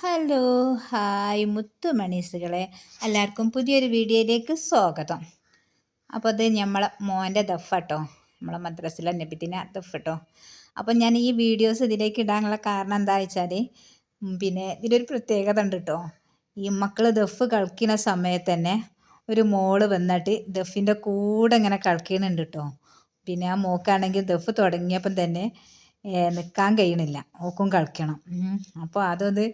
Hello hi മുത്തു മണീസുകളെ എല്ലാവർക്കും പുതിയൊരു വീഡിയോയിലേക്ക് സ്വാഗതം. അപ്പോൾ അത് നമ്മളെ മോന്റെ ദഫ് കേട്ടോ നമ്മളെ മദ്രസിലെ നബിദിന ദഫ് കേട്ടോ അപ്പോൾ ഞാൻ ഈ വീഡിയോസ് ഇതിലേക്ക് ഇടാനുള്ള കാരണം എന്താ വെച്ചാൽ പിന്നെ ഇതിലൊരു പ്രത്യേകത ഉണ്ട് കേട്ടോ. ഈ മക്കൾ ദഫ് കളിക്കുന്ന സമയത്ത് തന്നെ ഒരു മോൾ വന്നിട്ട് ദഫിന്റെ കൂടെ ഇങ്ങനെ കളിക്കുന്നുണ്ട് കേട്ടോ. പിന്നെ ആ മോക്കാണെങ്കിൽ ദഫ് തുടങ്ങിയപ്പം തന്നെ നിൽക്കാൻ കഴിയണില്ല. ഓക്കും കളിക്കണം. അപ്പോൾ അതൊന്ന്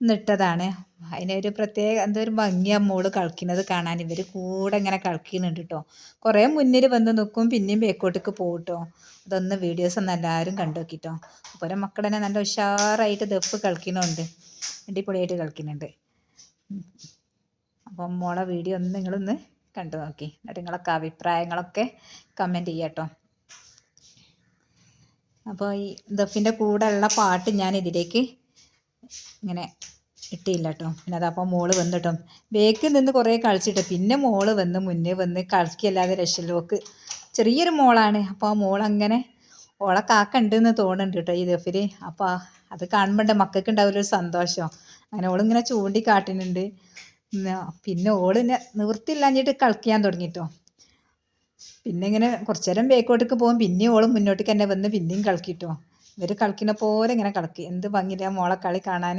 നിട്ടതാണ്. അതിനൊരു പ്രത്യേക എന്തോ ഒരു ഭംഗി മോൾ കളിക്കുന്നത് കാണാൻ. ഇവർ കൂടെ ഇങ്ങനെ കളിക്കുന്നുണ്ട് കേട്ടോ കുറേ മുന്നിൽ വന്ന് നിൽക്കും പിന്നെയും ബേക്കോട്ടേക്ക് പോകും കേട്ടോ അതൊന്ന് വീഡിയോസ് ഒന്ന് എല്ലാവരും കണ്ടു നോക്കിട്ടോ അപ്പോൾ തന്നെ നല്ല ഉഷാറായിട്ട് ദഫ് കളിക്കുന്നുണ്ട്. അടിപൊളിയായിട്ട് കളിക്കുന്നുണ്ട്. അപ്പം മോളെ വീഡിയോ ഒന്ന് നിങ്ങളൊന്ന് കണ്ടു നോക്കി. എന്നിട്ട് നിങ്ങളൊക്കെ അഭിപ്രായങ്ങളൊക്കെ കമന്റ് ചെയ്യാട്ടോ അപ്പോൾ ഈ ദഫിന്റെ കൂടെയുള്ള പാട്ട് ഞാൻ ഇതിലേക്ക് ഇങ്ങനെ ഇട്ടില്ല കേട്ടോ പിന്നെ അതപ്പോൾ മോൾ വന്ന് കേട്ടോ ബേക്കിൽ നിന്ന് കുറേ കളിച്ചിട്ട് പിന്നെ മോൾ വന്ന് മുന്നേ വന്ന് കളിക്കല്ലാതെ രക്ഷലോക്ക് ചെറിയൊരു മോളാണ്. അപ്പോൾ ആ മോളങ്ങനെ ഓളെ കാക്കുണ്ടെന്ന് തോന്നുന്നുണ്ട് കേട്ടോ ഈ ദഫിൽ അപ്പോൾ അത് കാണുമ്പോൾ മക്കൾക്ക് ഉണ്ടാവില്ല ഒരു സന്തോഷം. അങ്ങനെ ഓളിങ്ങനെ ചൂണ്ടി കാട്ടുന്നുണ്ട് പിന്നെ ഓളിനെ നിവൃത്തിയില്ലാഞ്ഞിട്ട് കളിക്കാൻ തുടങ്ങിട്ടോ. പിന്നെ ഇങ്ങനെ കുറച്ചു നേരം ബേക്കോട്ടേക്ക് പോകും. പിന്നെയും ഓളും മുന്നോട്ടേക്ക് തന്നെ വന്ന് പിന്നെയും കളിക്കിട്ടോ. ഇവർ കളിക്കുന്ന പോലെ ഇങ്ങനെ കളിക്കും എന്ത് ഭംഗിയില്ല മോളെ കളി കാണാൻ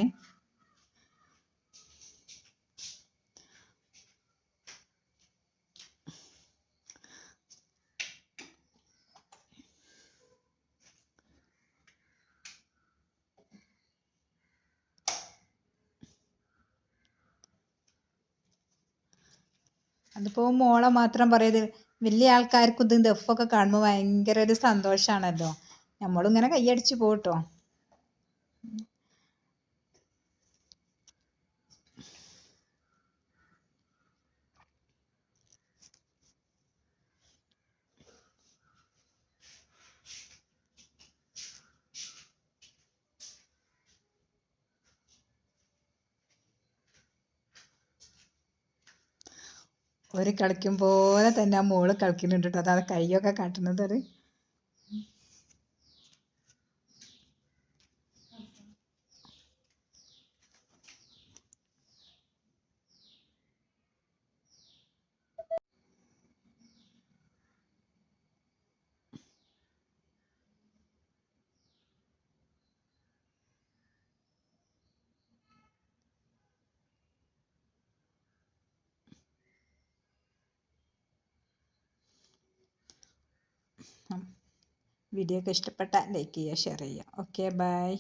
അതിപ്പോൾ മോളെ മാത്രം പറയത് വലിയ ആൾക്കാർക്കും ഇത് ദഫൊക്കെ കാണുമ്പോൾ ഭയങ്കര ഒരു സന്തോഷമാണല്ലോ നമ്മളും ഇങ്ങനെ കൈയടിച്ച് പോട്ടോ ഒരു കളിക്കും പോലെ തന്നെ ആ മോൾ കളിക്കുന്നുണ്ട് കേട്ടോ. അതാ കൈയൊക്കെ കാട്ടുന്നത് അത്. വീഡിയോ ഒക്കെ ഇഷ്ടപ്പെട്ടാൽ ലൈക്ക് ചെയ്യുക ഷെയർ ചെയ്യുക. Okay bye